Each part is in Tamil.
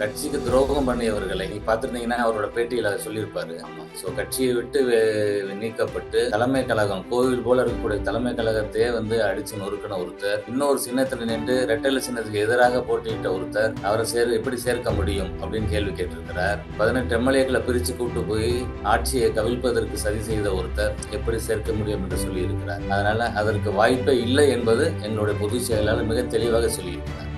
கட்சிக்கு துரோகம் பண்ணியவர்களை நீ பார்த்துருந்தீங்கன்னா அவரோட பேட்டியில அதை சொல்லியிருப்பாரு. ஸோ கட்சியை விட்டு நீக்கப்பட்டு தலைமை கழகம் கோவில் போல இருக்கக்கூடிய தலைமை கழகத்தையே வந்து அடிச்சு நொறுக்கின ஒருத்தர் இன்னொரு சின்னத்துல நின்று ரெட்டல சின்னத்துக்கு எதிராக போட்டியிட்ட ஒருத்தர் அவரை சேர் எப்படி சேர்க்க முடியும் அப்படின்னு கேள்வி கேட்டிருக்கிறார். பதினெட்டு எம்எல்ஏக்களை பிரிச்சு கூட்டு போய் ஆட்சியை கவிழ்ப்பதற்கு சதி செய்த ஒருத்தர் எப்படி சேர்க்க முடியும் என்று சொல்லியிருக்கிறார். அதனால அதற்கு வாய்ப்பே இல்லை என்பது எங்களுடைய பொதுச் செயலாளர் மிக தெளிவாக சொல்லியிருக்கிறார்.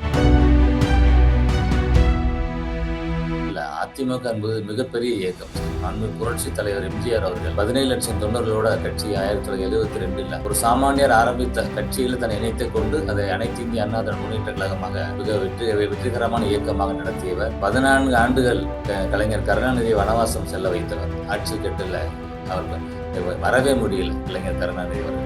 அதிமுக என்பது மிகப்பெரிய இயக்கம். அன்பு புரட்சி தலைவர் எம்ஜிஆர் அவர்கள் பதினேழு லட்சம் தொண்டர்களோட கட்சி ஆயிரத்தி தொள்ளாயிரத்தி எழுபத்தி ரெண்டுல ஒரு சாமானியர் ஆரம்பித்த கட்சியில் தன்னை இணைத்துக் கொண்டு அதை அனைத்து இந்திய அண்ணா திராவிட முன்னேற்ற கழகமாக மிக வெற்றி வெற்றிகரமான இயக்கமாக நடத்தியவர் பதினான்கு ஆண்டுகள் கலைஞர் கருணாநிதி வனவாசம் செல்ல வைத்தவர். ஆட்சி கட்டில அவர் வரவே முடியல கலைஞர் கருணாநிதி அவர்கள்.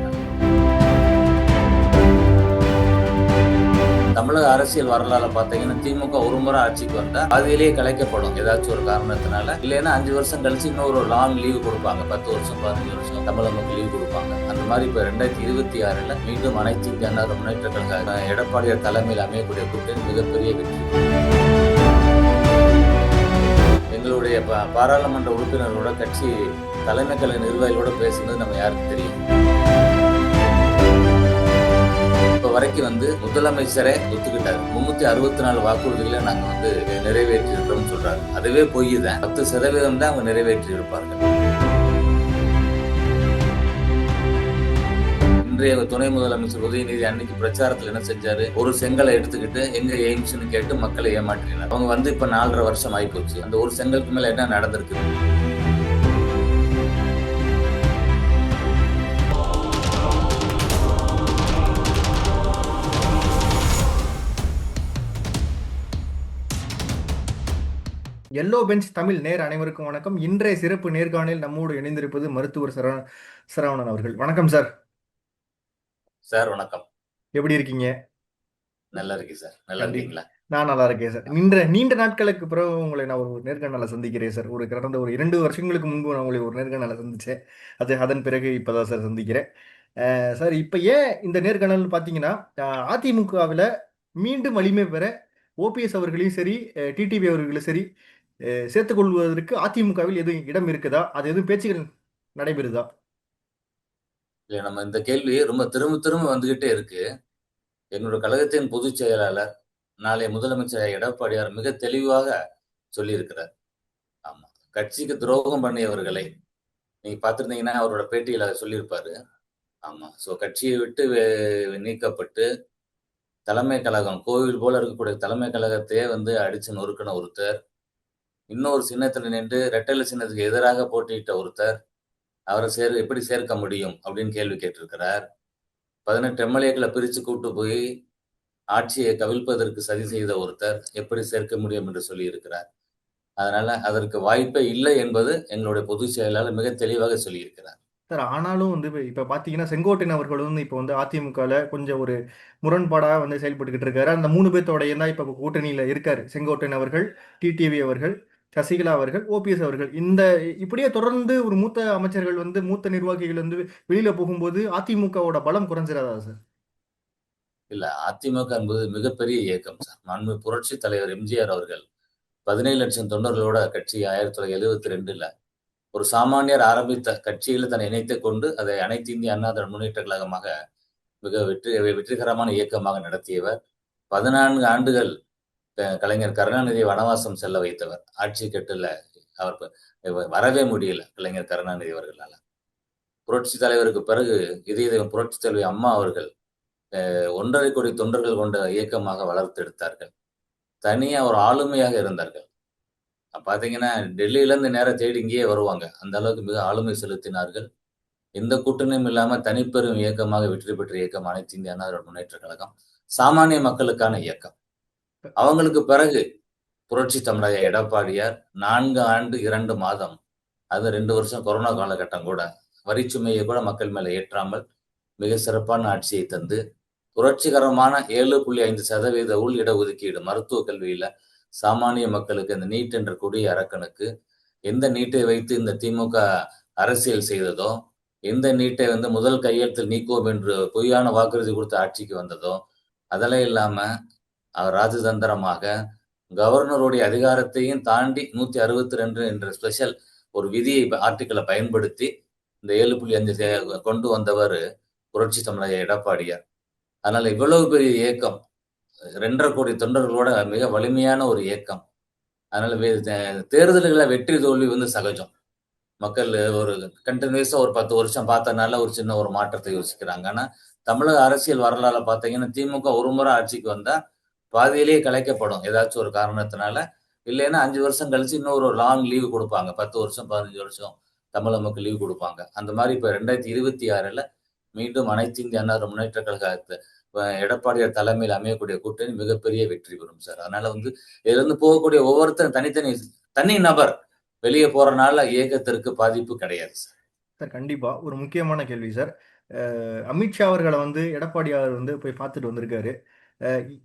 தமிழக அரசியல் வரலாறு பார்த்தீங்கன்னா திமுக ஒரு முறை ஆட்சிக்கு வந்தா பாதியிலேயே கலைக்கப்படும். ஏதாச்சும் ஒரு காரணத்தினால இல்லைன்னா அஞ்சு வருஷம் கழிச்சு இன்னொரு லாங் லீவு கொடுப்பாங்க. பத்து வருஷம் பதினஞ்சு வருஷம் தமிழக மக்கள் லீவு கொடுப்பாங்க. அந்த மாதிரி இப்ப ரெண்டாயிரத்தி இருபத்தி ஆறுல மீண்டும் அனைத்து இந்திய அண்ணா முன்னேற்ற கழக எடப்பாடியார் தலைமையில் அமையக்கூடிய கூட்டணி மிகப்பெரிய வெற்றி. எங்களுடைய பா- பாராளுமன்ற உறுப்பினர்களோட கட்சி தலைமை கலை நிர்வாகிகளோட பேசுனது நம்ம யாருக்கு தெரியும்? இப்ப வரைக்கும் வந்து முதலமைச்சரே ஒத்துக்கிட்டாரு. முன்னூத்தி அறுபத்தி நாலு வாக்குறுதிகளை நாங்க வந்து நிறைவேற்றி இருக்கிறோம் சொல்றாரு அதுவே பொய் தான் பத்து சதவீதம் தான் அவங்க நிறைவேற்றி இருப்பார்கள் இன்றைய துணை முதலமைச்சர் உதயநிதி அன்னைக்கு பிரச்சாரத்தில் என்ன செஞ்சாரு? ஒரு செங்கலை எடுத்துக்கிட்டு எங்க எய்ம்ஸ்னு கேட்டு மக்களை ஏமாற்றினார். அவங்க வந்து இப்ப நாலரை வருஷம் ஆயிப்போச்சு. அந்த ஒரு செங்கலுக்கு மேல என்ன நடந்திருக்கு? எல்லோ பெஞ்ச் தமிழ் நேர் அனைவருக்கும் வணக்கம். இன்றைய சிறப்பு நேர்காணலில் நம்மோடு இணைந்திருப்பது மருத்துவர் சரவ சரவணன் அவர்கள். வணக்கம் சார். சார் வணக்கம். எப்படி இருக்கீங்க? நல்லா இருக்கு சார். நல்லா இருக்கீங்களா? நான் நல்லா இருக்கேன் சார். நீண்ட நீண்ட நாட்களுக்கு பிறகு உங்களை நான் ஒரு நேர்காணலை சந்திக்கிறேன் சார். ஒரு கடந்த ஒரு இரண்டு வருஷங்களுக்கு முன்பு நான் உங்களை ஒரு நேர்காணலை சந்திச்சேன். அது அதன் பிறகு இப்பதான் சார் சந்திக்கிறேன். சார் இப்போ ஏன் இந்த நேர்காணல் பார்த்தீங்கன்னா அதிமுகவில் மீண்டும் வலிமை பெற ஓபிஎஸ் அவர்களையும் சரி டிடிவி அவர்களையும் சரி சேர்த்துக்கொள்வதற்கு சேர்த்துக் கொள்வதற்கு அதிமுகவில் எதுவும் இடம் இருக்குதா? அது எதுவும் பேச்சுகள் நடைபெறுதா? இல்லை நம்ம இந்த கேள்வி ரொம்ப திரும்ப திரும்ப வந்துகிட்டே இருக்கு. என்னோட கழகத்தின் பொதுச் செயலாளர் நாளைய முதலமைச்சர் எடப்பாடியார் மிக தெளிவாக சொல்லியிருக்கிறார். ஆமா கட்சிக்கு துரோகம் பண்ணியவர்களை நீங்க பார்த்துருந்தீங்கன்னா அவரோட பேட்டியில அதை சொல்லியிருப்பாரு. ஆமா ஸோ கட்சியை விட்டு நீக்கப்பட்டு தலைமை கழகம் கோவில் போல இருக்கக்கூடிய தலைமை கழகத்தையே வந்து அடிச்சு நொறுக்கின ஒருத்தர் இன்னொரு சின்னத்துல நின்று ரெட்டல சின்னத்துக்கு எதிராக போட்டியிட்ட ஒருத்தர் அவரை சேர் எப்படி சேர்க்க முடியும் அப்படின்னு கேள்வி கேட்டிருக்கிறார். பதினெட்டு எம்எல்ஏக்களை பிரித்து கூட்டு போய் ஆட்சியை கவிழ்ப்பதற்கு சதி செய்த ஒருத்தர் எப்படி சேர்க்க முடியும் என்று சொல்லியிருக்கிறார். அதனால அதற்கு வாய்ப்பே இல்லை என்பது எங்களுடைய பொதுச் செயலாளர் மிக தெளிவாக சொல்லியிருக்கிறார். சார் ஆனாலும் வந்து இப்போ பார்த்தீங்கன்னா செங்கோட்டையன் அவர்கள் வந்து இப்போ வந்து அதிமுகவில் கொஞ்சம் ஒரு முரண்பாடாக வந்து செயல்பட்டுக்கிட்டு இருக்காரு. அந்த மூணு பேர்த்தோடையும் தான் இப்போ கூட்டணியில் இருக்காரு செங்கோட்டையன் அவர்கள் டிடிவி அவர்கள். சசிகலா அவர்கள் ஓபிஎஸ் அவர்கள். இந்த இப்படியே தொடர்ந்து ஒரு மூத்த அமைச்சர்கள் வந்து மூத்த நிர்வாகிகள் வந்து வெளியில போகும்போது அதிமுகவோட பலம் குறைஞ்சிடாதா சார்? இல்ல அதிமுக என்பது மிகப்பெரிய இயக்கம் சார். மண்மை புரட்சி தலைவர் எம்ஜிஆர் அவர்கள் பதினேழு லட்சம் தொண்டர்களோட கட்சி ஆயிரத்தி தொள்ளாயிரத்தி எழுபத்தி ரெண்டுல ஒரு சாமானியர் ஆரம்பித்த கட்சியில் தன்னை இணைத்துக் கொண்டு அதை அனைத்து இந்திய அண்ணா திராவிட முன்னேற்ற கழகமாக மிக வெற்றி வெற்றிகரமான இயக்கமாக நடத்தியவர். பதினான்கு ஆண்டுகள் கலைஞர் கருணாநிதி வனவாசம் செல்ல வைத்தவர். ஆட்சி கட்டுல அவர் வரவே முடியல கலைஞர் கருணாநிதி அவர்களால. புரட்சி தலைவருக்கு பிறகு இதய தெய்வம் புரட்சி தலைவி அம்மா அவர்கள் ஒன்றரை கோடி தொண்டர்கள் கொண்ட இயக்கமாக வளர்த்தெடுத்தார்கள் தனியா ஒரு ஆளுமையாக இருந்தார்கள். பார்த்தீங்கன்னா டெல்லியிலேருந்து டெல்லியில இருந்து நேரம் தேடி இங்கேயே வருவாங்க. அந்த அளவுக்கு மிக ஆளுமை செலுத்தினார்கள். எந்த கூட்டணியும் இல்லாமல் தனிப்பெரும் இயக்கமாக வெற்றி பெற்ற இயக்கம் அனைத்து இந்திய அண்ணா முன்னேற்ற கழகம். சாமானிய மக்களுக்கான இயக்கம். அவங்களுக்கு பிறகு புரட்சி தமிழக எடப்பாடியார் நான்கு ஆண்டு இரண்டு மாதம் அது ரெண்டு வருஷம் கொரோனா காலகட்டம் கூட வரிச்சுமையை கூட மக்கள் மேலே ஏற்றாமல் மிக சிறப்பான ஆட்சியை தந்து புரட்சிகரமான ஏழு புள்ளி ஐந்து சதவீத உள் இடஒதுக்கீடு மருத்துவ கல்வியில சாமானிய மக்களுக்கு இந்த நீட் என்ற கொடிய அரக்கனுக்கு எந்த நீட்டை வைத்து இந்த திமுக அரசியல் செய்ததோ எந்த நீட்டை வந்து முதல் கையெழுத்தில் நீக்குவோம் என்று பொய்யான வாக்குறுதி கொடுத்து ஆட்சிக்கு வந்ததோ அதெல்லாம் இல்லாம ராஜதந்திரமாக கவர்னருடைய அதிகாரத்தையும் தாண்டி நூத்தி அறுபத்தி ரெண்டு என்ற ஸ்பெஷல் ஒரு விதியை ஆர்டிக்கலை பயன்படுத்தி இந்த ஏழு புள்ளி அஞ்சு கொண்டு வந்தவர் புரட்சி தமிழக எடப்பாடியார். அதனால இவ்வளவு பெரிய இயக்கம் ரெண்டரை கோடி தொண்டர்களோட மிக வலிமையான ஒரு இயக்கம் அதனால தேர்தல்களை வெற்றி தோல்வி வந்து சகஜம். மக்கள் ஒரு கண்டினியூஸா ஒரு பத்து வருஷம் பார்த்தனால ஒரு சின்ன ஒரு மாற்றத்தை யோசிக்கிறாங்க. ஆனா தமிழக அரசியல் வரலாறு பார்த்தீங்கன்னா திமுக ஒரு முறை ஆட்சிக்கு வந்தா பாதியிலேயே கலைக்கப்படும். ஏதாச்சும் ஒரு காரணத்தினால. இல்லைன்னா அஞ்சு வருஷம் கழிச்சு இன்னொரு லாங் லீவு கொடுப்பாங்க. பத்து வருஷம் பதினஞ்சு வருஷம் தமிழ் நமக்கு லீவு கொடுப்பாங்க. அந்த மாதிரி இப்போ ரெண்டாயிரத்தி இருபத்தி ஆறில் மீண்டும் அனைத்து இந்திய அன்னார் முன்னேற்ற கழகத்தை எடப்பாடியார் தலைமையில் அமையக்கூடிய கூட்டணி மிகப்பெரிய வெற்றி பெறும் சார். அதனால வந்து இதுலேருந்து போகக்கூடிய ஒவ்வொருத்தரும் தனித்தனி தனி நபர் வெளியே போறனால இயக்கத்திற்கு பாதிப்பு கிடையாது சார். சார் கண்டிப்பா. ஒரு முக்கியமான கேள்வி சார். அமித்ஷா அவர்களை வந்து எடப்பாடியார் வந்து போய் பார்த்துட்டு வந்திருக்காரு.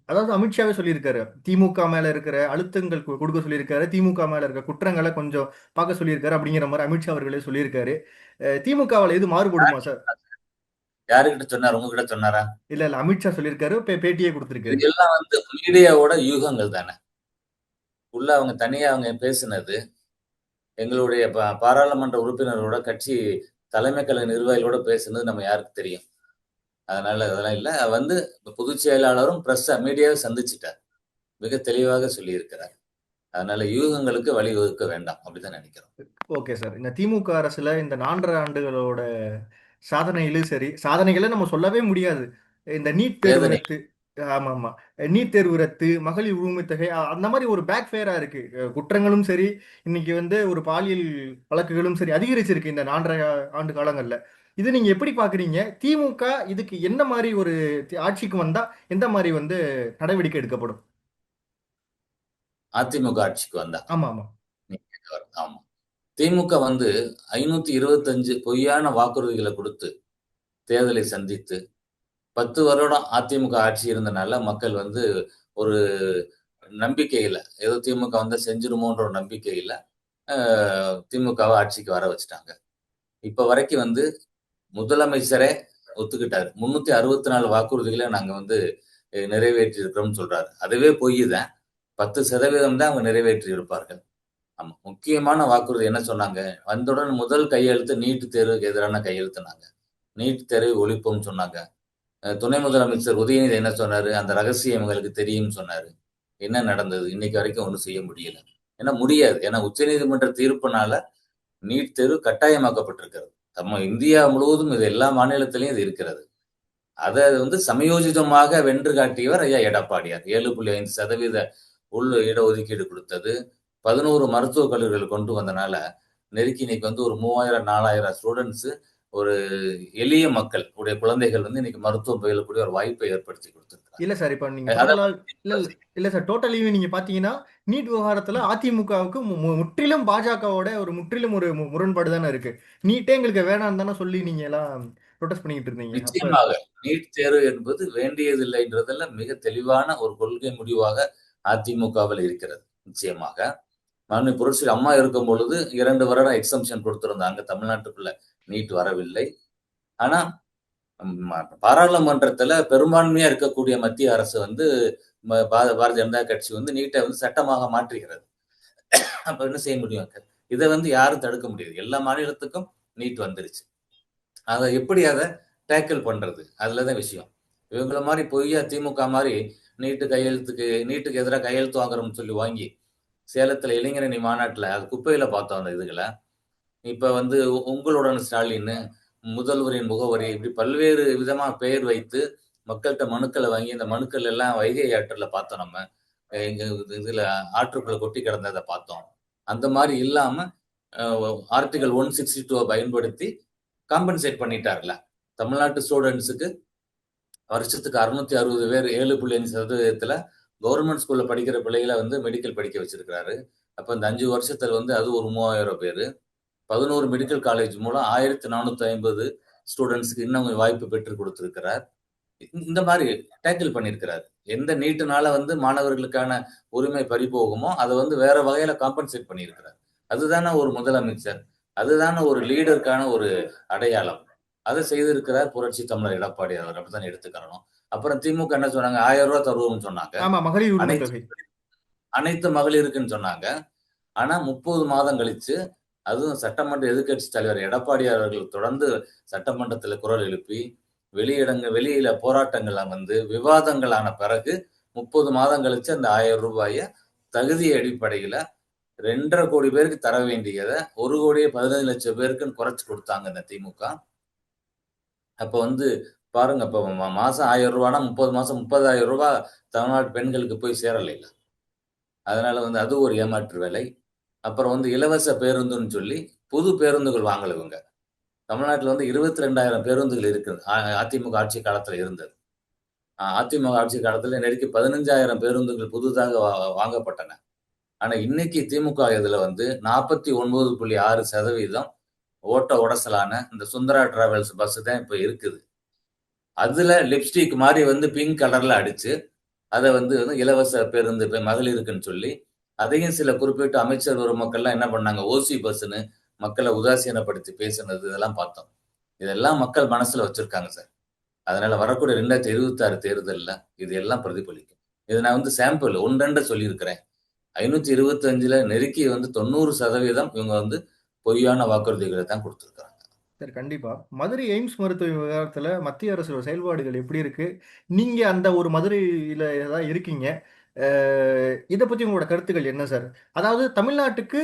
அதாவது அமித்ஷாவே சொல்லியிருக்காரு. திமுக மேல இருக்கிற அழுத்தங்கள் கொடுக்க சொல்லியிருக்காரு. திமுக மேல இருக்க குற்றங்களை கொஞ்சம் பார்க்க சொல்லியிருக்காரு அப்படிங்கிற மாதிரி அமித்ஷா அவர்களே சொல்லியிருக்காரு. திமுகவால எது மாறுபடுமா சார்? யாருக்கிட்ட சொன்னார்? உங்ககிட்ட சொன்னாரா? இல்ல இல்ல. அமித்ஷா சொல்லியிருக்காரு. பேட்டியே கொடுத்திருக்காரு. இதெல்லாம் வந்து மீடியாவோட யூகங்கள் தானே. உள்ள அவங்க தனியா அவங்க பேசினது எங்களுடைய பாராளுமன்ற உறுப்பினரோட கட்சி தலைமை கழக நிர்வாகிகளோட பேசுனது நம்ம யாருக்கு தெரியும்? அதனால அதெல்லாம் இல்ல. வந்து பொதுச் செயலாளரும் பிரஸ் மீடியாவை சந்திச்சிட்டார். மிக தெளிவாக சொல்லியிருக்கிறார். அதனால யூகங்களுக்கு வழிவகுக்க வேண்டாம் அப்படிதான் நினைக்கிறோம். Okay sir. இந்த திமுக அரசுல இந்த நான்கரை ஆண்டுகளோட சாதனையிலும் சரி சாதனைகளை நம்ம சொல்லவே முடியாது. இந்த நீட் தேர்வு ரத்து ஆமா ஆமா நீட் தேர்வு ரத்து மகளிர் உரிமை தொகை அ- அந்த மாதிரி ஒரு பேக் ஃபேரா இருக்கு. குற்றங்களும் சரி இன்னைக்கு வந்து ஒரு பாலியல் வழக்குகளும் சரி அதிகரிச்சிருக்கு இந்த நான்கரை ஆண்டு காலங்கள்ல. இது நீங்க எப்படி பாக்குறீங்க? திமுக இதுக்கு என்ன மாதிரி ஒரு ஆட்சிக்கு வந்தா எந்த மாதிரி வந்து நடவடிக்கை எடுக்கப்படும்? அதிமுக ஆட்சிக்கு வந்தா. ஆமா ஆமா. ஆமா. திமுக வந்து ஐநூத்தி இருபத்தஞ்சு பொய்யான வாக்குறுதிகளை கொடுத்து தேர்தலை சந்தித்து பத்து வருடம் அதிமுக ஆட்சி இருந்தனால மக்கள் வந்து ஒரு நம்பிக்கையில ஏதோ திமுக வந்து செஞ்சிருமோன்ற ஒரு நம்பிக்கையில திமுகவை ஆட்சிக்கு வர வச்சுட்டாங்க. இப்ப வரைக்கும் வந்து முதலமைச்சரே ஒத்துக்கிட்டாரு. முன்னூத்தி அறுபத்தி நாலு வாக்குறுதிகளை நாங்க வந்து நிறைவேற்றி இருக்கிறோம்னு சொல்றாரு. அதுவே பொய் தான் பத்து சதவீதம் தான் அவங்க நிறைவேற்றி இருப்பார்கள் ஆமா. முக்கியமான வாக்குறுதி என்ன சொன்னாங்க? வந்தவுடன் முதல் கையெழுத்து நீட் தேர்வுக்கு எதிரான கையெழுத்துனாங்க. நீட் தேர்வை ஒழிப்போம்னு சொன்னாங்க. துணை முதலமைச்சர் உதயநிதி என்ன சொன்னாரு? அந்த ரகசியம் எங்களுக்கு தெரியும்னு சொன்னாரு. என்ன நடந்தது? இன்னைக்கு வரைக்கும் ஒன்றும் செய்ய முடியல. ஏன்னா முடியாது. ஏன்னா உச்சநீதிமன்ற தீர்ப்புனால நீட் தேர்வு கட்டாயமாக்கப்பட்டிருக்கிறது. நம்ம இந்தியா முழுவதும் இது எல்லா மாநிலத்திலையும் இது இருக்கிறது. அதை வந்து சமயோஜிதமாக வென்று காட்டியவர் ஐயா எடப்பாடியார். ஏழு புள்ளி ஐந்து சதவீத உள் இடஒதுக்கீடு கொடுத்தது. பதினோரு மருத்துவக் கல்லூரிகள் கொண்டு வந்தனால நெருக்கி இன்னைக்கு வந்து ஒரு மூவாயிரம் நாலாயிரம் ஸ்டூடெண்ட்ஸ் ஒரு எளிய மக்கள் உடைய குழந்தைகள் வந்து இன்னைக்கு மருத்துவம் பயிலக்கூடிய ஒரு வாய்ப்பை ஏற்படுத்தி கொடுத்திருக்கிறாங்க. இல்ல சார் இப்ப நீங்க இல்ல இல்ல சார் டோட்டலியுமே நீங்க பாத்தீங்கன்னா நீட் விவகாரத்துல அதிமுகவுக்கு முற்றிலும் பாஜகவோட ஒரு முற்றிலும் ஒரு முரண்பாடு தானே இருக்கு. நீட்டே எங்களுக்கு வேணாம் தானே சொல்லி நீங்க எல்லாம் ப்ரொடெஸ்ட் பண்ணிட்டு இருந்தீங்க. நிச்சயமாக. நீட் தேர்வு என்பது வேண்டியதில்லைன்றதுல மிக தெளிவான ஒரு கொள்கை முடிவாக அதிமுகவில் இருக்கிறது. நிச்சயமாக. மாநில புரட்சி அம்மா இருக்கும் பொழுது இரண்டு வருடம் எக்ஸம்ஷன் கொடுத்திருந்தாங்க. தமிழ்நாட்டுக்குள்ள நீட் வரவில்லை. ஆனா பாராளுமன்றத்துல பெரும்பான்மையா இருக்கக்கூடிய மத்திய அரசு வந்து பாரதிய ஜனதா கட்சி வந்து நீட்டை வந்து சட்டமாக மாற்றுகிறது. அப்ப என்ன செய்ய முடியும் இதை வந்து யாரும் தடுக்க முடியாது. எல்லா மாநிலத்துக்கும் நீட் வந்துருச்சு. அதை எப்படி அதை டேக்கிள் பண்றது? அதுலதான் விஷயம். இவங்கள மாதிரி பொய்யா திமுக மாதிரி நீட்டு கையெழுத்துக்கு நீட்டுக்கு எதிராக கையெழுத்து வாங்குறோம்னு சொல்லி வாங்கி சேலத்துல இளைஞரணி மாநாட்டுல அது குப்பையில பார்த்தோம் அந்த இதுகளை. இப்ப வந்து உ- உங்களுடன் ஸ்டாலின் முதல்வரின் முகவரி இப்படி பல்வேறு விதமா பெயர் வைத்து மக்கள்கிட்ட மனுக்களை வாங்கி இந்த மனுக்கள் எல்லாம் வைகை ஆற்றில் பார்த்தோம் நம்ம. எங்க இங்க இதுல ஆற்றுக்குள்ள கொட்டி கிடந்ததை பார்த்தோம். அந்த மாதிரி இல்லாம ஆர்டிகல் ஒன் சிக்ஸ்டி டூவை பயன்படுத்தி காம்பன்சேட் பண்ணிட்டார்ல. தமிழ்நாட்டு ஸ்டூடெண்ட்ஸுக்கு வருஷத்துக்கு அறுநூத்தி அறுபது பேர் ஏழு புள்ளி அஞ்சு சதவீதத்துல கவர்மெண்ட் ஸ்கூல்ல படிக்கிற பிள்ளைகளை வந்து மெடிக்கல் படிக்க வச்சிருக்கிறாரு. அப்ப இந்த அஞ்சு வருஷத்துல வந்து அது ஒரு மூவாயிரம் பேர். பதினோரு மெடிக்கல் காலேஜ் மூலம் ஆயிரத்தி நானூத்தி ஐம்பது ஸ்டூடெண்ட்ஸுக்கு இன்னும் வாய்ப்பு பெற்று கொடுத்திருக்கிறார். இந்த- மாதிரி டேக்கிள் பண்ணியிருக்கிறார் எந்த நீட்டுனால வந்து மாணவர்களுக்கான உரிமை பறிபோகுமோ அதை வந்து வேற வகையில காம்பன்சேட் பண்ணியிருக்கிறார். அதுதானே ஒரு முதலமைச்சர். அதுதானே ஒரு லீடருக்கான ஒரு அடையாளம். அதை செய்திருக்கிறார் புரட்சி தமிழர் எடப்பாடி அவர். அப்படித்தான் எடுத்துக்கிறணும். அப்புறம் திமுக என்ன சொன்னாங்க? ஆயிரம் ரூபாய் தருவோம்னு சொன்னாங்க. அனைத்து மகளிருக்குன்னு சொன்னாங்க. ஆனா முப்பது மாதம் கழிச்சு அதுவும் சட்டமன்ற எதிர்க்கட்சி தலைவர் எடப்பாடியார் அவர்கள் தொடர்ந்து சட்டமன்றத்தில் குரல் எழுப்பி வெளியிடங்க வெளியில போராட்டங்கள்லாம் வந்து விவாதங்களான பிறகு முப்பது மாதம் கழிச்சு அந்த ஆயிரம் ரூபாய தகுதி அடிப்படையில ரெண்டரை கோடி பேருக்கு தர வேண்டியதை ஒரு கோடியே பதினஞ்சு லட்சம் பேருக்குன்னு குறைச்சு கொடுத்தாங்க இந்த திமுக. அப்ப வந்து பாருங்க இப்ப மாதம் மாசம் ஆயிரம் ரூபானா முப்பது மாசம் முப்பதாயிரம் ரூபாய் தமிழ்நாட்டு பெண்களுக்கு போய் சேரலைல. அதனால வந்து அது ஒரு ஏமாற்று வேலை. அப்புறம் வந்து இலவச பேருந்துன்னு சொல்லி புது பேருந்துகள் வாங்கல இவங்க. தமிழ்நாட்டில் வந்து இருபத்தி ரெண்டாயிரம் பேருந்துகள் இருக்குது. அதிமுக ஆட்சி காலத்தில் இருந்தது. அதிமுக ஆட்சி காலத்தில் நெருக்கி பதினஞ்சாயிரம் பேருந்துகள் புதுதாக வா- வாங்கப்பட்டன. ஆனால் இன்னைக்கு திமுக இதில் வந்து நாற்பத்தி ஒன்பது புள்ளி ஆறு சதவீதம் ஓட்ட உடசலான இந்த சுந்தரா டிராவல்ஸ் பஸ் தான் இப்போ இருக்குது. அதில் லிப்ஸ்டிக் மாதிரி வந்து பிங்க் கலரில் அடித்து அதை வந்து வந்து இலவச பேருந்து இப்ப மகளிருக்குன்னு சொல்லி அதையும் சில குறிப்பிட்ட அமைச்சர் ஒரு மக்கள்லாம் என்ன பண்ணாங்க? ஓசி பஸ்ஸுன்னு மக்களை உதாசீனப்படுத்தி பேசுனது இதெல்லாம் பார்த்தோம். இதெல்லாம் மக்கள் மனசுல வச்சிருக்காங்க சார். அதனால வரக்கூடிய ரெண்டாயிரத்தி இருபத்தி ஆறு தேர்தலில் இது எல்லாம் பிரதிபலிக்கும். இது நான் வந்து சாம்பிள் ஒன்றெண்ட சொல்லியிருக்கிறேன். ஐநூத்தி இருபத்தி அஞ்சுல நெருக்கி வந்து தொண்ணூறு சதவீதம் இவங்க வந்து பொய்யான வாக்குறுதிகளை தான் கொடுத்துருக்காங்க சார் கண்டிப்பா. மதுரை எய்ம்ஸ் மருத்துவ விவகாரத்துல மத்திய அரசோட செயல்பாடுகள் எப்படி இருக்கு? நீங்க அந்த ஒரு மதுரையில தான் இருக்கீங்க? இதை பற்றி உங்களோட கருத்துக்கள் என்ன சார்? அதாவது தமிழ்நாட்டுக்கு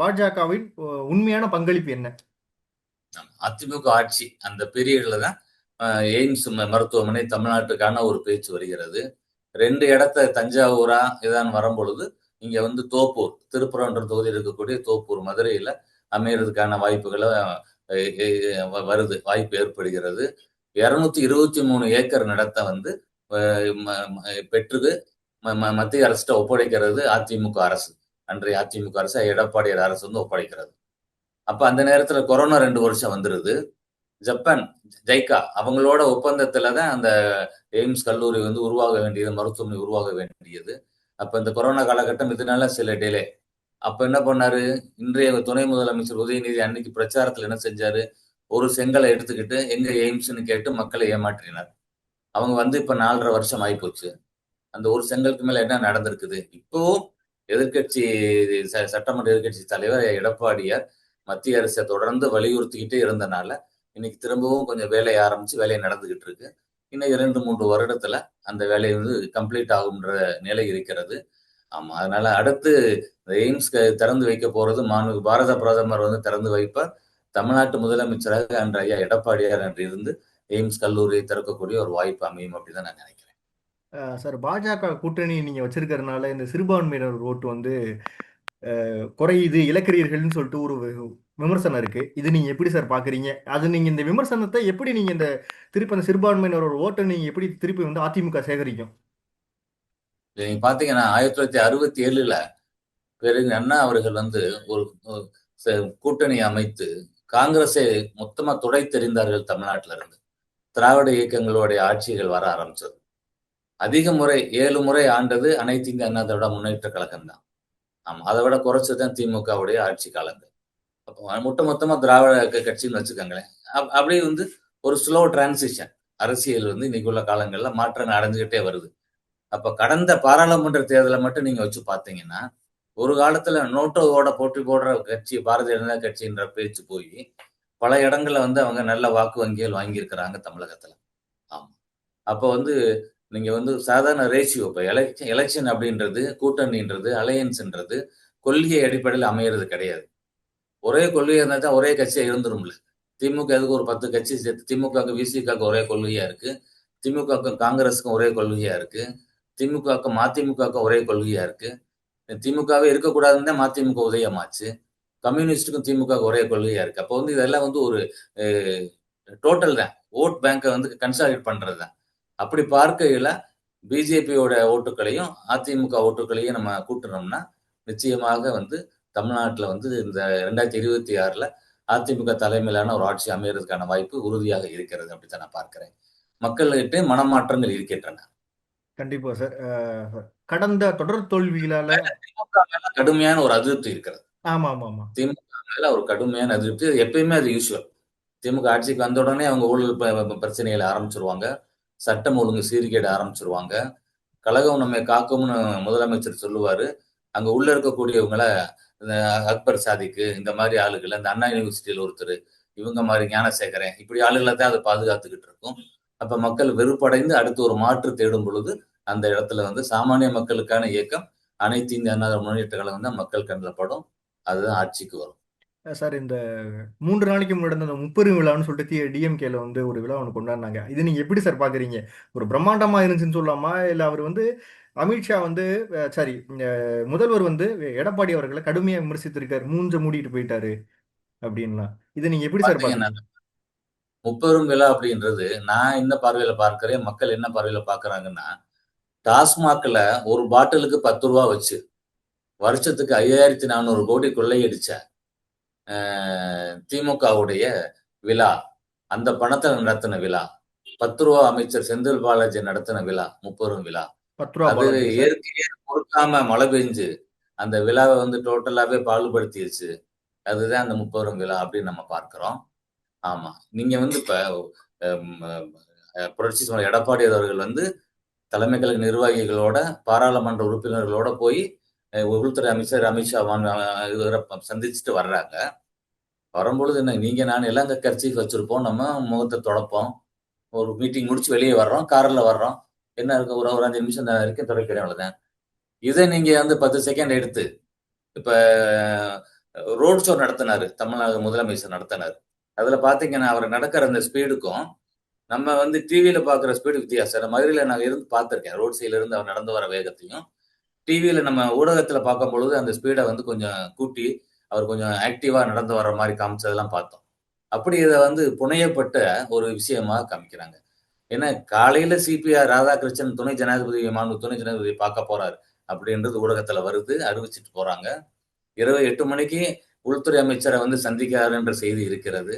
பாஜகவின் உண்மையான பங்களிப்பு என்ன? அதிமுக ஆட்சி அந்த பீரியட்ல தான் எய்ம்ஸ் மருத்துவமனை தமிழ்நாட்டுக்கான ஒரு பேச்சு வருகிறது. ரெண்டு இடத்த தஞ்சாவூரா இதான் வரும்பொழுது இங்க வந்து தோப்பூர் திருப்புறன்ற தொகுதியில் இருக்கக்கூடிய தோப்பூர் மதுரையில அமையறதுக்கான வாய்ப்புகளை வருது வாய்ப்பு ஏற்படுகிறது. இருநூத்தி இருபத்தி மூணு ஏக்கர் நிலத்தை வந்து பெற்று ம- ம- மத்திய அரசிட்ட ஒப்படைக்கிறது அதிமுக அரசு. அன்றைய அதிமுக அரசு எடப்பாடியார் அரசு வந்து ஒப்படைக்கிறது. அப்ப அந்த நேரத்துல கொரோனா ரெண்டு வருஷம் வந்துருது. ஜப்பான் ஜைக்கா அவங்களோட ஒப்பந்தத்துல தான் அந்த எய்ம்ஸ் கல்லூரி வந்து உருவாக வேண்டியது மருத்துவமனை உருவாக வேண்டியது. அப்ப இந்த கொரோனா காலகட்டம் இதனால சில டிலே. அப்ப என்ன பண்ணாரு? இன்றைய துணை முதலமைச்சர் உதயநிதி அன்னைக்கு பிரச்சாரத்துல என்ன செஞ்சாரு? ஒரு செங்கலை எடுத்துக்கிட்டு எங்க எய்ம்ஸ்ன்னு கேட்டு மக்களை ஏமாற்றினார். அவங்க வந்து இப்ப நாலரை வருஷம் ஆயிப்போச்சு அந்த ஒரு செங்கலுக்கு மேல என்ன நடந்திருக்குது? இப்போவும் எதிர்க்கட்சி ச- சட்டமன்ற எதிர்க்கட்சி தலைவர் எடப்பாடியார் மத்திய அரசை தொடர்ந்து வலியுறுத்திக்கிட்டே இருந்தனால இன்னைக்கு திரும்பவும் கொஞ்சம் வேலையை ஆரம்பிச்சு வேலையை நடந்துகிட்டு இருக்கு. இன்னும் இரண்டு மூன்று வருடத்துல அந்த வேலை வந்து கம்ப்ளீட் ஆகும்ன்ற நிலை இருக்கிறது. ஆமா அதனால அடுத்து இந்த எய்ம்ஸ் திறந்து வைக்க போறது மாண்பு பாரத பிரதமர் வந்து திறந்து வைப்பார். தமிழ்நாட்டு முதலமைச்சராக அன்று ஐயா எடப்பாடியார் அன்று இருந்து எய்ம்ஸ் கல்லூரியை திறக்கக்கூடிய ஒரு வாய்ப்பு அமையும் அப்படின்னு நான் நினைக்கிறேன். சார் பாஜக கூட்டணி நீங்க வச்சிருக்கறதுனால இந்த சிறுபான்மையினர் ஓட்டு வந்து குறையுது இழக்கிறீர்கள்னு சொல்லிட்டு ஒரு விமர்சனம் இருக்கு. இது நீங்க எப்படி சார் பாக்குறீங்க? அது நீங்க இந்த விமர்சனத்தை எப்படி நீங்க இந்த திருப்பி அந்த சிறுபான்மையினரோட ஓட்டை நீங்க எப்படி திருப்பி வந்து அதிமுக சேகரிக்கும்? நீங்க பாத்தீங்கன்னா ஆயிரத்தி தொள்ளாயிரத்தி அறுபத்தி ஏழுல பெருங்க அண்ணா அவர்கள் வந்து ஒரு கூட்டணி அமைத்து காங்கிரஸை மொத்தமா துடை தெரிந்தார்கள் தமிழ்நாட்டில இருந்து திராவிட இயக்கங்களுடைய ஆட்சிகள் வர ஆரம்பிச்சது. அதிக முறை ஏழு முறை ஆண்டது அனைத்து இந்திய அண்ணா திராவிட முன்னேற்ற கழகம் தான். ஆமாம் அதை விட குறைச்சதுதான் திமுகவுடைய ஆட்சி காலங்கள். அப்போ மொத்த மொத்தமாக திராவிட கட்சின்னு வச்சுக்கோங்களேன். அப்- அப்படியே வந்து ஒரு ஸ்லோ டிரான்சிஷன் அரசியல் வந்து இன்னைக்கு உள்ள காலங்களில் மாற்றங்கள் அடைஞ்சுக்கிட்டே வருது. அப்போ கடந்த பாராளுமன்ற தேர்தலை மட்டும் நீங்கள் வச்சு பார்த்தீங்கன்னா ஒரு காலத்தில் நோட்டோவோட போட்டி போடுற கட்சி பாரதிய ஜனதா கட்சின்ற பேச்சு போய் பல இடங்கள்ல வந்து அவங்க நல்ல வாக்கு வங்கிகள் வாங்கியிருக்கிறாங்க தமிழகத்துல. ஆமா. அப்போ வந்து நீங்க வந்து சாதாரண ரேஷியோ இப்போ எலெக்ஷன் எலெக்ஷன் அப்படின்றது கூட்டணின்றது அலையன்ஸ்ன்றது கொள்கை அடிப்படையில் அமையிறது கிடையாது. ஒரே கொள்கையாக இருந்தால் தான் ஒரே கட்சியாக இருந்துரும்ல. திமுக எதுக்கு ஒரு பத்து கட்சி சேர்த்து திமுகவுக்கு விசிகாவுக்கு ஒரே கொள்கையா இருக்கு. திமுகவுக்கும் காங்கிரஸுக்கும் ஒரே கொள்கையா இருக்கு. திமுகவுக்கும் மதிமுகவுக்கும் ஒரே கொள்கையா இருக்கு. திமுகவே இருக்கக்கூடாதுன்னு தான் மதிமுக உதயமாச்சு. கம்யூனிஸ்டுக்கும் திமுக ஒரே கொள்கையா இருக்கு. அப்போ வந்து இதெல்லாம் வந்து ஒரு டோட்டல் தான். ஓட் பேங்கை வந்து கன்சாலிடேட் பண்றது தான் அப்படி பார்க்கையில பிஜேபியோட ஓட்டுகளையும் அதிமுக ஓட்டுகளையும் நம்ம கூட்டுனோம்னா நிச்சயமாக வந்து தமிழ்நாட்டில் வந்து இந்த ரெண்டாயிரத்தி இருபத்தி ஆறுல அதிமுக தலைமையிலான ஒரு ஆட்சி அமையறதுக்கான வாய்ப்பு உறுதியாக இருக்கிறது அப்படித்தான் நான் பார்க்கிறேன். மக்கள்கிட்ட மனமாற்றங்கள் இருக்கின்றன. கண்டிப்பா சார். கடந்த தொடர் தோல்விகளால கடுமையான ஒரு அதிருப்தி இருக்கிறது. ஆமா ஆமா ஆமா திமுக மேல ஒரு கடுமையான அதிருப்தி எப்பயுமே அது யூஸ்வல் திமுக ஆட்சிக்கு வந்த உடனே அவங்க ஊழல் ப- பிரச்சனைகளை ஆரம்பிச்சிருவாங்க. சட்டம் ஒழுங்கு சீர்கேடு ஆரம்பிச்சிருவாங்க. கழகம் நம்மை காக்கும்னு முதலமைச்சர் சொல்லுவாரு. அங்க உள்ள இருக்கக்கூடியவங்கள இந்த அக்பர் சாதிக்கு இந்த மாதிரி ஆளுகள் இந்த அண்ணா யூனிவர்சிட்டியில் ஒருத்தர் இவங்க மாதிரி ஞானசேகரன் இப்படி ஆளுகளை தான் அதை பாதுகாத்துக்கிட்டு இருக்கும். அப்ப மக்கள் வெறுப்படைந்து அடுத்து ஒரு மாற்று தேடும் பொழுது அந்த இடத்துல வந்து சாமானிய மக்களுக்கான இயக்கம் அனைத்து இந்திய அண்ணா முன்னேற்ற கழகம் தான் மக்கள் கண்ணில் படும். அதுதான் ஆட்சிக்கு வரும். சார் இந்த மூன்று நாளைக்கு முன்னாடி அந்த முப்பெரும் விழான்னு சொல்லிட்டு டிஎம்கேல வந்து ஒரு விழா ஒன்று கொண்டாடினாங்க. இது நீங்க எப்படி சார் பாக்குறீங்க? ஒரு பிரம்மாண்டமா இருந்துச்சுன்னு சொல்லலாமா? இல்ல அவர் வந்து அமித்ஷா வந்து சாரி முதல்வர் வந்து எடப்பாடி அவர்களை கடுமையா விமர்சித்திருக்காரு. மூஞ்ச மூடிட்டு போயிட்டாரு அப்படின்லாம் இது நீங்க எப்படி சார் பாத்தீங்கன்னா முப்பெரும் விழா அப்படின்றது நான் என்ன பார்வையில பார்க்கிறேன் மக்கள் என்ன பார்வையில பார்க்கறாங்கன்னா டாஸ்மாக்ல ஒரு பாட்டிலுக்கு பத்து ரூபா வச்சு வருஷத்துக்கு ஐயாயிரத்தி நானூறு கோடி கொள்ளையடிச்ச திமுகவுடைய விழா அந்த பணத்தை நடத்தின விழா பத்து ரூபா அமைச்சர் செந்தில் பாலாஜி நடத்தின விழா முப்பெரும் விழா. அது இயற்கையே பொறுக்காம மழை பெஞ்சு அந்த விழாவை வந்து டோட்டலாவே பாழுபடுத்திடுச்சு அதுதான் அந்த முப்பெரும் விழா அப்படின்னு நம்ம பார்க்கிறோம். ஆமா. நீங்க வந்து இப்ப புரட்சி எடப்பாடி அவர்கள் வந்து தலைமை கழக நிர்வாகிகளோட பாராளுமன்ற உறுப்பினர்களோட போய் உள்துறை அமைச்சர் அமித்ஷா இவரை சந்திச்சுட்டு வர்றாங்க. வரும்பொழுது என்ன நீங்க நான் எல்லாம் அங்க கர்ச்சீஃப் வச்சிருப்போம். நம்ம முகத்தை தொடப்போம் ஒரு மீட்டிங் முடிச்சு வெளியே வர்றோம். காரில் வர்றோம். என்ன இருக்கு? ஒரு ஒரு அஞ்சு நிமிஷம் நான் இருக்கு துடைக்கிறேன் அவ்வளவுதான். இதை நீங்க வந்து பத்து செகண்ட் எடுத்து இப்ப ரோட் ஷோ நடத்தினாரு. தமிழ்நாடு முதலமைச்சர் நடத்தினார். அதுல பாத்தீங்கன்னா அவர் நடக்கிற அந்த ஸ்பீடுக்கும் நம்ம வந்து டிவியில பாக்குற ஸ்பீடு வித்தியாசம். நான் மதுரையில நான் இருந்து பார்த்துருக்கேன் ரோட் சைடுல இருந்து அவர் நடந்து வர வேகத்தையும் டிவியில் நம்ம ஊடகத்தில் பார்க்கும் பொழுது அந்த ஸ்பீடை வந்து கொஞ்சம் கூட்டி அவர் கொஞ்சம் ஆக்டிவாக நடந்து வர்ற மாதிரி காமிச்சதெல்லாம் பார்த்தோம். அப்படி இதை வந்து புனையப்பட்ட ஒரு விஷயமா காமிக்கிறாங்க. ஏன்னா காலையில சிபிஆர் ராதாகிருஷ்ணன் துணை ஜனாதிபதி மாண்பு துணை ஜனாதிபதி பார்க்க போறாரு அப்படின்றது ஊடகத்துல வருது அறிவிச்சிட்டு போறாங்க. இரவு எட்டு மணிக்கு உள்துறை அமைச்சரை வந்து சந்திக்கிறாருன்ற செய்தி இருக்கிறது.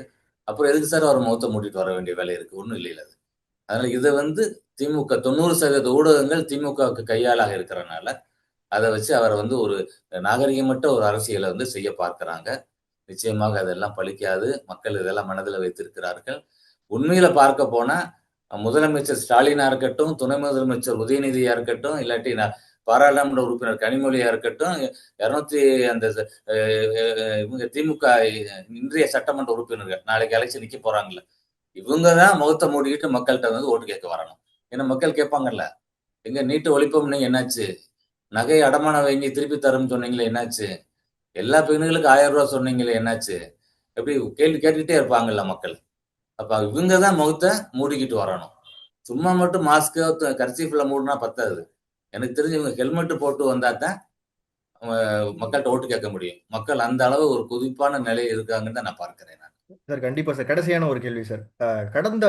அப்புறம் எதுக்கு சார் அவர் முகத்தை மூட்டிட்டு வர வேண்டிய வேலை இருக்கு? ஒன்றும் இல்லை அது. அதனால இதை வந்து திமுக தொண்ணூறு சதவீத ஊடகங்கள் திமுகவுக்கு கையாளாக இருக்கிறனால அதை வச்சு அவரை வந்து ஒரு நாகரிகமற்ற ஒரு அரசியலை வந்து செய்ய பார்க்கிறாங்க. நிச்சயமாக அதெல்லாம் பழிக்காது. மக்கள் இதெல்லாம் மனதில் வைத்திருக்கிறார்கள். உண்மையில பார்க்க போனா முதலமைச்சர் ஸ்டாலினா இருக்கட்டும் துணை முதலமைச்சர் உதயநிதியா இருக்கட்டும் இல்லாட்டி நான் பாராளுமன்ற உறுப்பினர் கனிமொழியா இருக்கட்டும் இருநூத்தி அந்த இவங்க திமுக இன்றைய சட்டமன்ற உறுப்பினர்கள் நாளைக்கு எலெக்ஷன் நிக்க போறாங்கல்ல இவங்க தான் முகத்தை மூடிக்கிட்டு மக்கள்கிட்ட வந்து ஓட்டு கேட்க வரணும். ஏன்னா மக்கள் கேட்பாங்கல்ல எங்க நீட்டு ஒழிப்போம்னு என்னாச்சு? நகை அடமான வைங்க திருப்பி தரும்னு சொன்னீங்களே என்னாச்சு? எல்லா பெண்களுக்கும் ஆயிரம் ரூபா சொன்னீங்களே என்னாச்சு? எப்படி கேள்வி கேட்டுக்கிட்டே இருப்பாங்கல்ல மக்கள். அப்ப இவங்க தான் முகத்தை மூடிக்கிட்டு வரணும். சும்மா மட்டும் மாஸ்க்கு கர்ச்சீஃப்ல மூடினா பத்தாது. எனக்கு தெரிஞ்சு இவங்க ஹெல்மெட் போட்டு வந்தா தான் மக்கள்கிட்ட ஓட்டு கேட்க முடியும். மக்கள் அந்த அளவு ஒரு குதிப்பான நிலை இருக்காங்கன்னு தான் நான் பார்க்கிறேன் நான். சார் கண்டிப்பா சார். கடைசியான ஒரு கேள்வி சார். கடந்த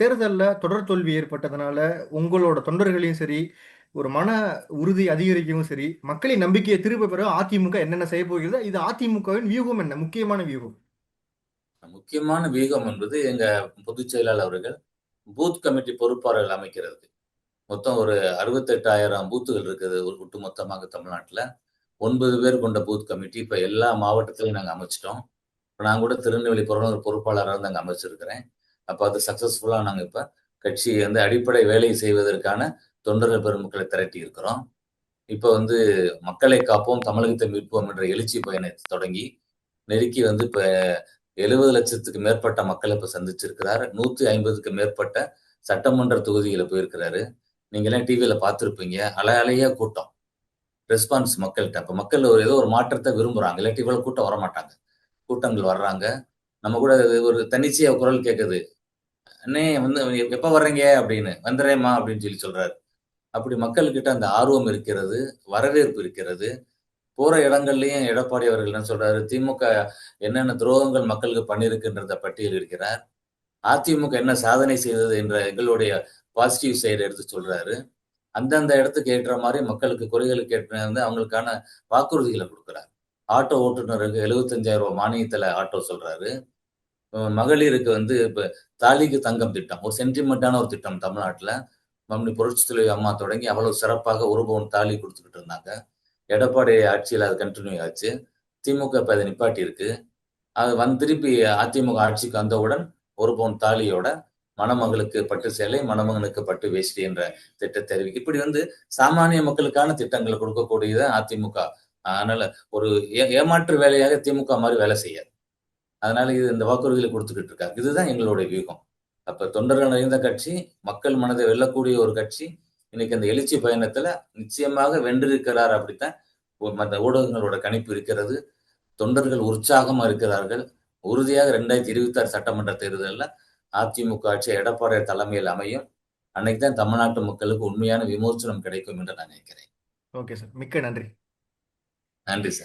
தேர்தலில் தொடர் தோல்வி ஏற்பட்டதுனால உங்களோட தொண்டர்களையும் சரி ஒரு மன உறுதி அதிகரிக்கவும் சரி மக்களின் நம்பிக்கையை திரும்ப பெற அதிமுக என்னென்ன செய்ய போகிறது இது அதிமுகவின் வியூகம் என்ன? முக்கியமான வியூகம். முக்கியமான வியூகம் என்பது எங்க பொதுச் செயலாளர் அவர்கள் பூத் கமிட்டி பொறுப்பாளர்கள் அமைக்கிறது மொத்தம் ஒரு அறுபத்தெட்டாயிரம் பூத்துகள் இருக்குது ஒரு ஒட்டு மொத்தமாக தமிழ்நாட்டில். ஒன்பது பேர் கொண்ட பூத் கமிட்டி. இப்போ எல்லா மாவட்டத்திலையும் நாங்கள் அமைச்சிட்டோம். இப்போ நான் கூட திருநெல்வேலி புறநகர் பொறுப்பாளராக இருந்து அங்கே அமைச்சிருக்கிறேன். அப்போ அது சக்ஸஸ்ஃபுல்லாக நாங்கள் இப்போ கட்சி வந்து அடிப்படை வேலை செய்வதற்கான தொண்டர்கள் பெருமக்களை திரட்டி இருக்கிறோம். இப்போ வந்து மக்களை காப்போம் தமிழகத்தை மீட்போம் என்ற எழுச்சி பயணத்தை தொடங்கி நெருக்கி வந்து இப்போ எழுபது லட்சத்துக்கு மேற்பட்ட மக்களை இப்போ சந்திச்சிருக்கிறார். நூற்றி ஐம்பதுக்கு மேற்பட்ட சட்டமன்ற தொகுதிகளை போயிருக்கிறாரு. நீங்களாம் டிவியில் பார்த்துருப்பீங்க. அலை அலையாக கூட்டம். ரெஸ்பான்ஸ் மக்கள்கிட்ட. அப்போ மக்கள் ஒரு ஏதோ ஒரு மாற்றத்தை விரும்புகிறாங்க இல்லாட்டி டிவியில் கூட்டம் வரமாட்டாங்க. கூட்டங்கள் வர்றாங்க. நம்ம கூட ஒரு தன்னிச்சையாக குரல் கேட்குது. அண்ணே வந்து எப்போ வர்றீங்க? அப்படின்னு. வந்துடுறேம்மா அப்படின்னு சொல்லி சொல்கிறாரு அப்படி மக்கள்கிட்ட அந்த ஆர்வம் இருக்கிறது வரவேற்பு இருக்கிறது. போற இடங்கள்லயும் எடப்பாடி அவர்கள் என்ன சொல்றாரு? திமுக என்னென்ன துரோகங்கள் மக்களுக்கு பண்ணியிருக்குன்றத பட்டியல் இருக்கிறார். அதிமுக என்ன சாதனை செய்தது என்ற எங்களுடைய பாசிட்டிவ் சைடு எடுத்து சொல்றாரு. அந்தந்த இடத்துக்கு ஏற்ற மாதிரி மக்களுக்கு குறைகளுக்கு ஏற்ற வந்து அவங்களுக்கான வாக்குறுதிகளை கொடுக்குறாரு. ஆட்டோ ஓட்டுநருக்கு எழுபத்தஞ்சாயிரம் ரூபாய் மானியத்துல ஆட்டோ சொல்றாரு. மகளிருக்கு வந்து இப்ப தாலிக்கு தங்கம் திட்டம் ஒரு சென்டிமெண்டான ஒரு திட்டம் தமிழ்நாட்டுல. மம்மி புரட்சி தலைவி அம்மா தொடங்கி அவ்வளவு சிறப்பாக ஒரு பவுன் தாலி கொடுத்துக்கிட்டு இருந்தாங்க. எடப்பாடி ஆட்சியில் அது கண்டினியூ ஆச்சு. திமுக இப்போ அதை நிப்பாட்டி இருக்கு அது வந்து திருப்பி அதிமுக ஆட்சிக்கு வந்தவுடன் ஒரு பவுன் தாலியோட மணமகளுக்கு பட்டு சேலை மணமகனுக்கு பட்டு வேஷ்டி என்ற திட்டத்தை அறிவிக்கும் இப்படி வந்து சாமானிய மக்களுக்கான திட்டங்களை கொடுக்கக்கூடியது அதிமுக. அதனால ஒரு ஏ- ஏமாற்று வேலையாக திமுக மாதிரி வேலை செய்யாது. அதனால இது இந்த வாக்குறுதிகளை கொடுத்துக்கிட்டு இருக்காரு இதுதான் எங்களுடைய வியூகம். அப்ப தொண்டர்கள் நிறைந்த கட்சி மக்கள் மனதை வெல்லக்கூடிய ஒரு கட்சி இன்னைக்கு அந்த எழுச்சி பயணத்துல நிச்சயமாக வென்றிருக்கிறார் அப்படித்தான் மற்ற ஊடகங்களோட கணிப்பு இருக்கிறது. தொண்டர்கள் உற்சாகமா இருக்கிறார்கள். உறுதியாக ரெண்டாயிரத்தி இருபத்தி ஆறு சட்டமன்ற தேர்தலில் அதிமுக ஆட்சி எடப்பாடி தலைமையில் அமையும். அன்னைக்கு தான் தமிழ்நாட்டு மக்களுக்கு உண்மையான விமோசனம் கிடைக்கும் என்று நான் நினைக்கிறேன். Okay sir. மிக்க நன்றி. நன்றி சார்.